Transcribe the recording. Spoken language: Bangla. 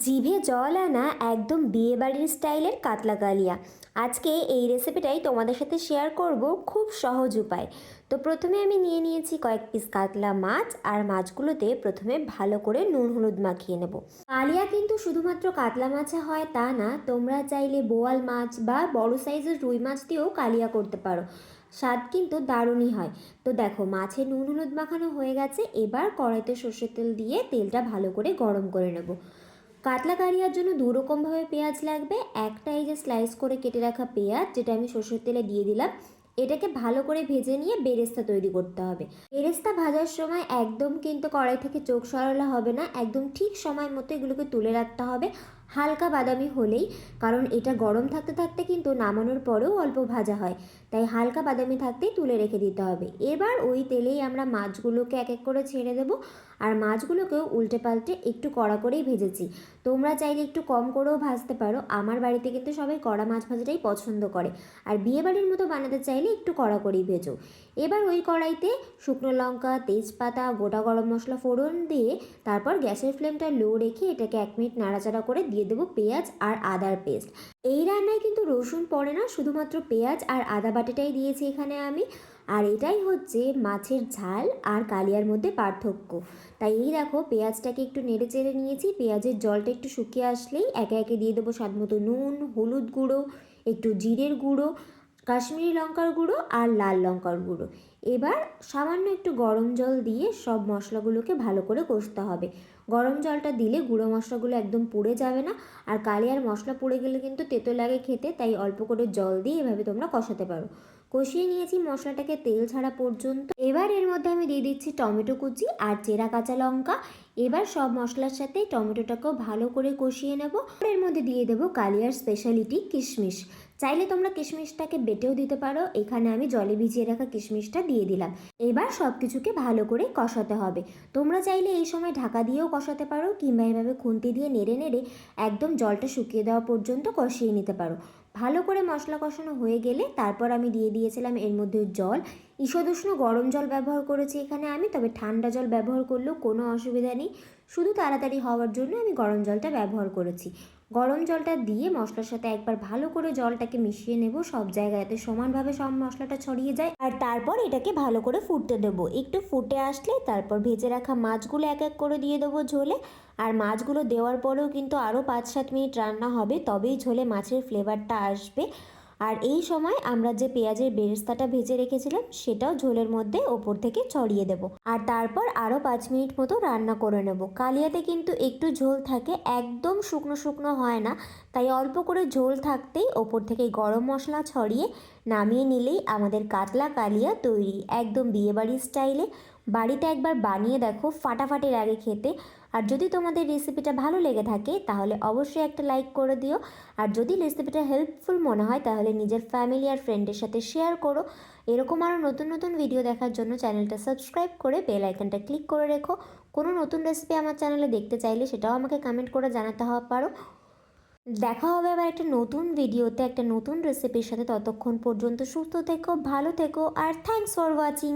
জিভে জল আনা একদম বিয়েবাড়ির স্টাইলের কাতলা কালিয়া আজকে এই রেসিপিটাই তোমাদের সাথে শেয়ার করব খুব সহজ উপায়। তো প্রথমে আমি নিয়ে নিয়েছি কয়েক পিস কাতলা মাছ, আর মাছগুলোতে প্রথমে ভালো করে নুন হলুদ মাখিয়ে নেব। কালিয়া কিন্তু শুধুমাত্র কাতলা মাছে হয় তা না, তোমরা চাইলে বোয়াল মাছ বা বড় সাইজের রুই মাছ দিয়েও কালিয়া করতে পারো। স্বাদ কিন্তু দারুণই হয়। তো দেখো, মাছে নুন হলুদ মাখানো হয়ে গেছে, এবার কড়াইতে সর্ষের তেল দিয়ে তেলটা ভালো করে গরম করে নেব। কাতলা কারিয়ার জন্য দু রকমভাবে পেঁয়াজ লাগবে। একটা এই যে স্লাইস করে কেটে রাখা পেঁয়াজ, যেটা আমি সর্ষের তেলে দিয়ে দিলাম, এটাকে ভালো করে ভেজে নিয়ে বেরেস্তা তৈরি করতে হবে। বেরেস্তা ভাজার সময় একদম কিন্তু কড়াই থেকে চোখ সরালা হবে না, একদম ঠিক সময় মতো এগুলোকে তুলে রাখতে হবে। হালকা বাদামি হলেই, কারণ এটা গরম থাকতে থাকতে কিন্তু নামানোর পরেও অল্প ভাজা হয়। তাই হালকা বাদামি থাকতেই তুলে রেখে দিতে হবে। এবার ওই তেলেই আমরা মাছগুলোকে এক এক করে ছেড়ে দেবো আর মাছগুলোকেও উল্টে পাল্টে একটু কড়া করেই ভেজেছি। তোমরা চাইলে একটু কম করেও ভাজতে পারো। আমার বাড়িতে কিন্তু সবাই কড়া মাছ ভাজাটাই পছন্দ করে। আর বিয়েবাড়ির মতো বানাতে চাইলে একটু কড়া করেই ভেজো। এবার ওই কড়াইতে শুকনো লঙ্কা, তেজপাতা, গোটা গরম মশলা ফোড়ন দিয়ে তারপর গ্যাসের ফ্লেমটা লো রেখে এটাকে এক মিনিট নাড়াচাড়া করে দিয়ে দেবো পেঁয়াজ আর আদার পেস্ট। এই রান্নায় কিন্তু রসুন পড়ে না, শুধুমাত্র পেঁয়াজ আর আদা বাটাটাই দিয়েছি এখানে আমি। আর এটাই হচ্ছে মাছের ঝাল আর কালিয়ার মধ্যে পার্থক্য। তাই এই দেখো, পেঁয়াজটাকে একটু নেড়ে চেড়ে নিয়েছি। পেঁয়াজের জলটা একটু শুকিয়ে আসলেই একে একে দিয়ে দেবো স্বাদ মতো নুন, হলুদ গুঁড়ো, একটু জিরের গুঁড়ো কাশ্মীরি লঙ্কার গুঁড়ো আর লাল লঙ্কার গুঁড়ো। এবার সামান্য একটু গরম জল দিয়ে সব মশলাগুলোকে ভালো করে কষতে হবে। গরম জলটা দিলে গুঁড়ো মশলাগুলো একদম পুড়ে যাবে না, আর কালিয়ার মশলা পুড়ে গেলে কিন্তু তেতো লাগে খেতে, তাই অল্প করে জল দিয়ে এভাবে তোমরা কষাতে পারো। কষিয়ে নিয়েছি মশলাটাকে তেল ছাড়া পর্যন্ত। এবার এর মধ্যে আমি দিয়ে দিচ্ছি টমেটো কুচি আর চেরা কাঁচা লঙ্কা। এবার সব মশলার সাথে টমেটোটাকেও ভালো করে কষিয়ে নেব। এর মধ্যে দিয়ে দেবো কালিয়ার স্পেশালিটি কিশমিশ। চাইলে তোমরা কিশমিশটাকে বেটেও দিতে পারো। এখানে আমি জলে ভিজিয়ে রাখা কিশমিশটা দিয়ে দিলাম। এবার সব কিছুকে ভালো করে কষাতে হবে। তোমরা চাইলে এই সময় ঢাকা দিয়েও কষাতে পারো কিংবা এভাবে খুন্তি দিয়ে নেড়ে নেড়ে একদম জলটা শুকিয়ে দেওয়া পর্যন্ত কষিয়ে নিতে পারো। ভালো করে মশলা কষানো হয়ে গেলে তারপর আমি দিয়ে দিয়েছিলাম এর মধ্যে জল। ঈষদুষ্ণ গরম জল ব্যবহার করেছি এখানে আমি, তবে ঠান্ডা জল ব্যবহার করলেও কোনো অসুবিধা নেই। শুধু তাড়াতাড়ি হওয়ার জন্য আমি গরম জলটা ব্যবহার করেছি। গরম জলটা দিয়ে মশলার সাথে একবার ভালো করে জলটাকে মিশিয়ে নেব। সব জায়গায় জায়গাতে সমানভাবে সব মশলাটা ছড়িয়ে যায়। আর তারপর এটাকে ভালো করে ফুটতে দেবো। একটু ফুটে আসলে তারপর ভেজে রাখা মাছগুলো এক এক করে দিয়ে দেবো ঝোলে। আর মাছগুলো দেওয়ার পরেও কিন্তু আরও পাঁচ সাত মিনিট রান্না হবে, তবেই ঝোলে মাছের ফ্লেভারটা আসবে। আর এই সময় আমরা যে পেঁয়াজের বেরেস্তাটা ভেজে রেখেছিলাম, সেটাও ঝোলের মধ্যে ওপর থেকে ছড়িয়ে দেব। আর তারপর আরও পাঁচ মিনিট মতো রান্না করে নেব। কালিয়াতে কিন্তু একটু ঝোল থাকে, একদম শুকনো শুকনো হয় না। তাই অল্প করে ঝোল থাকতেই ওপর থেকে গরম মশলা ছড়িয়ে নামিয়ে নিলেই আমাদের কাতলা কালিয়া তৈরি। একদম বিয়েবাড়ির স্টাইলে বাড়িতে একবার বানিয়ে দেখো, ফাটাফাটি লাগে খেতে। আর যদি তোমাদের রেসিপিটা ভালো লেগে থাকে, তাহলে অবশ্যই একটা লাইক করে দিও। আর যদি রেসিপিটা হেল্পফুল মনে হয়, তাহলে নিজের ফ্যামিলি আর ফ্রেন্ডের সাথে শেয়ার করো। এরকম আরও নতুন নতুন ভিডিও দেখার জন্য চ্যানেলটা সাবস্ক্রাইব করে বেল আইকনটা ক্লিক করে রেখো। কোনো নতুন রেসিপি আমার চ্যানেলে দেখতে চাইলে, সেটাও আমাকে কমেন্ট করে জানাতে হওয়া পারো। দেখা হবে আবার একটা নতুন ভিডিওতে একটা নতুন রেসিপির সাথে। ততক্ষণ পর্যন্ত সুস্থ থেকো, ভালো থেকো, আর থ্যাংকস ফর ওয়াচিং